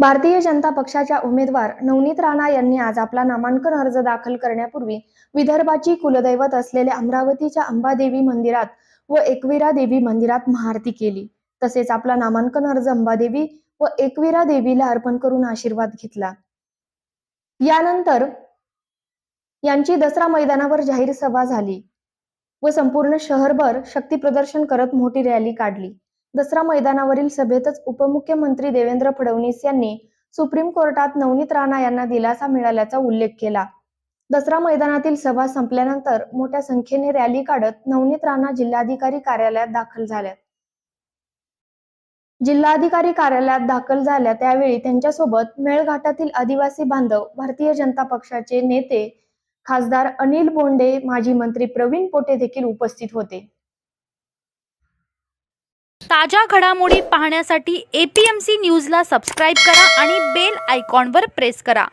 भारतीय जनता पक्षाच्या उमेदवार नवनीत राणा यांनी आज आपला नामांकन अर्ज दाखल करण्यापूर्वी विदर्भाची कुलदैवत असलेल्या अमरावतीच्या अंबादेवी मंदिरात व एकविरा देवी मंदिरात महाआरती केली. तसेच आपला नामांकन अर्ज अंबादेवी व एकविरा देवीला अर्पण करून आशीर्वाद घेतला. यानंतर यांची दसरा मैदानावर जाहीर सभा झाली व संपूर्ण शहरभर शक्ती प्रदर्शन करत मोठी रॅली काढली. दसरा मैदानावरील सभेतच उपमुख्यमंत्री देवेंद्र फडणवीस यांनी सुप्रीम कोर्टात नवनीत राणा यांना दिलासा मिळाल्याचा उल्लेख केला. दसरा मैदानातील सभा संपल्यानंतर मोठ्या संख्येने रॅली काढत नवनीत राणा जिल्हाधिकारी कार्यालयात दाखल झाल्या. जिल्हाधिकारी कार्यालयात दाखल झाल्या त्यावेळी त्यांच्यासोबत मेळघाटातील आदिवासी बांधव भारतीय जनता पक्षाचे नेते खासदार अनिल बोंडे माजी मंत्री प्रवीण पोटे देखील उपस्थित होते. ताज्या घडामोडी पाहण्यासाठी ए पी एम सी न्यूजला सबस्क्राईब करा आणि बेल आयकॉनवर प्रेस करा.